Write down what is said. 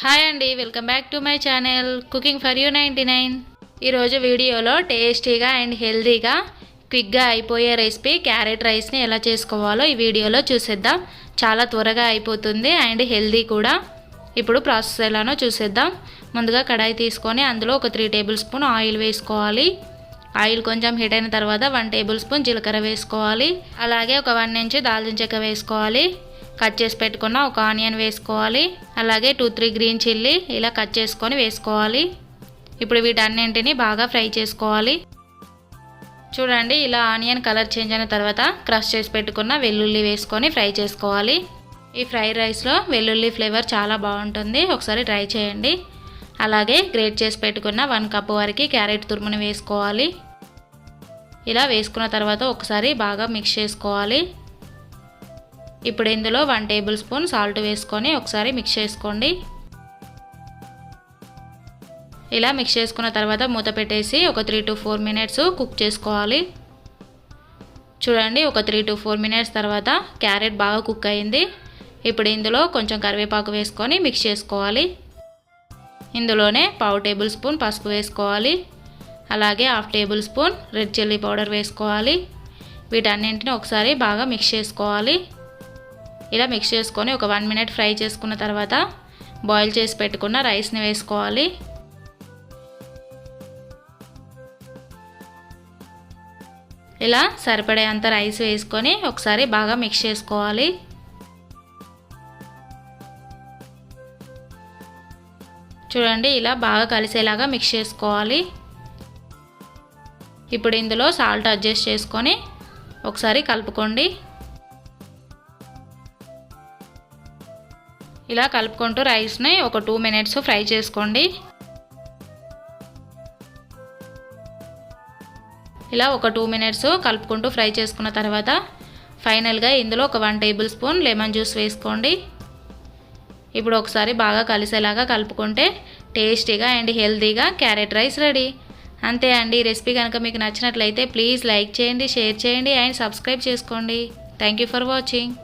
Hi అండి welcome back to my channel cooking for you ninety nine. ఈరోజు వీడియోలో టేస్టీగా అండ్ హెల్తీగా క్విక్గా అయిపోయే రెసిపీ క్యారెట్ రైస్ని ఎలా చేసుకోవాలో ఈ వీడియోలో చూసేద్దాం. చాలా త్వరగా అయిపోతుంది అండ్ హెల్తీ కూడా. ఇప్పుడు ప్రాసెస్ ఎలానో చూసేద్దాం. ముందుగా కడాయి తీసుకొని అందులో ఒక త్రీ టేబుల్ స్పూన్ ఆయిల్ వేసుకోవాలి. ఆయిల్ కొంచెం హీట్ అయిన తర్వాత వన్ టేబుల్ స్పూన్ జీలకర్ర వేసుకోవాలి. అలాగే ఒక వన్ ఇంచ్ దాల్చిన చెక్క వేసుకోవాలి. కట్ చేసి పెట్టుకున్న ఒక ఆనియన్ వేసుకోవాలి. అలాగే టూ త్రీ గ్రీన్ చిల్లీ ఇలా కట్ చేసుకొని వేసుకోవాలి. ఇప్పుడు వీటన్నింటిని బాగా ఫ్రై చేసుకోవాలి. చూడండి ఇలా ఆనియన్ కలర్ చేంజ్ అయిన తర్వాత క్రష్ చేసి పెట్టుకున్న వెల్లుల్లి వేసుకొని ఫ్రై చేసుకోవాలి. ఈ ఫ్రైడ్ రైస్లో వెల్లుల్లి ఫ్లేవర్ చాలా బాగుంటుంది. ఒకసారి ట్రై చేయండి. అలాగే గ్రేట్ చేసి పెట్టుకున్న వన్ కప్ వరకు క్యారెట్ తురుముని వేసుకోవాలి. ఇలా వేసుకున్న తర్వాత ఒకసారి బాగా మిక్స్ చేసుకోవాలి. ఇప్పుడు ఇందులో వన్ టేబుల్ స్పూన్ సాల్ట్ వేసుకొని ఒకసారి మిక్స్ చేసుకోండి. ఇలా మిక్స్ చేసుకున్న తర్వాత మూత పెట్టేసి ఒక three to four minutes cook చేసుకోవాలి. చూడండి ఒక త్రీ టు ఫోర్ మినిట్స్ తర్వాత క్యారెట్ బాగా కుక్ అయింది. ఇప్పుడు ఇందులో కొంచెం కరివేపాకు వేసుకొని మిక్స్ చేసుకోవాలి. ఇందులోనే పావు టేబుల్ స్పూన్ పసుపు వేసుకోవాలి. అలాగే half table spoon red chilli powder వేసుకోవాలి. వీటన్నింటిని ఒకసారి బాగా మిక్స్ చేసుకోవాలి. ఇలా మిక్స్ చేసుకొని ఒక వన్ మినిట్ ఫ్రై చేసుకున్న తర్వాత బాయిల్ చేసి పెట్టుకున్న రైస్ని వేసుకోవాలి. ఇలా సరిపడే అంత రైస్ వేసుకొని ఒకసారి బాగా మిక్స్ చేసుకోవాలి. చూడండి ఇలా బాగా కలిసేలాగా మిక్స్ చేసుకోవాలి. ఇప్పుడు ఇందులో సాల్ట్ అడ్జస్ట్ చేసుకొని ఒకసారి కలుపుకోండి. ఇలా కలుపుకుంటూ రైస్ని ఒక టూ మినిట్స్ ఫ్రై చేసుకోండి. ఇలా ఒక టూ మినిట్స్ కలుపుకుంటూ ఫ్రై చేసుకున్న తర్వాత ఫైనల్గా ఇందులో ఒక one table spoon lemon juice వేసుకోండి. ఇప్పుడు ఒకసారి బాగా కలిసేలాగా కలుపుకుంటే టేస్టీగా అండ్ హెల్తీగా క్యారెట్ రైస్ రెడీ. అంతే అండి ఈ రెసిపీ కనుక మీకు నచ్చినట్లయితే ప్లీజ్ లైక్ చేయండి షేర్ చేయండి అండ్ సబ్స్క్రైబ్ చేసుకోండి. Thank you for watching.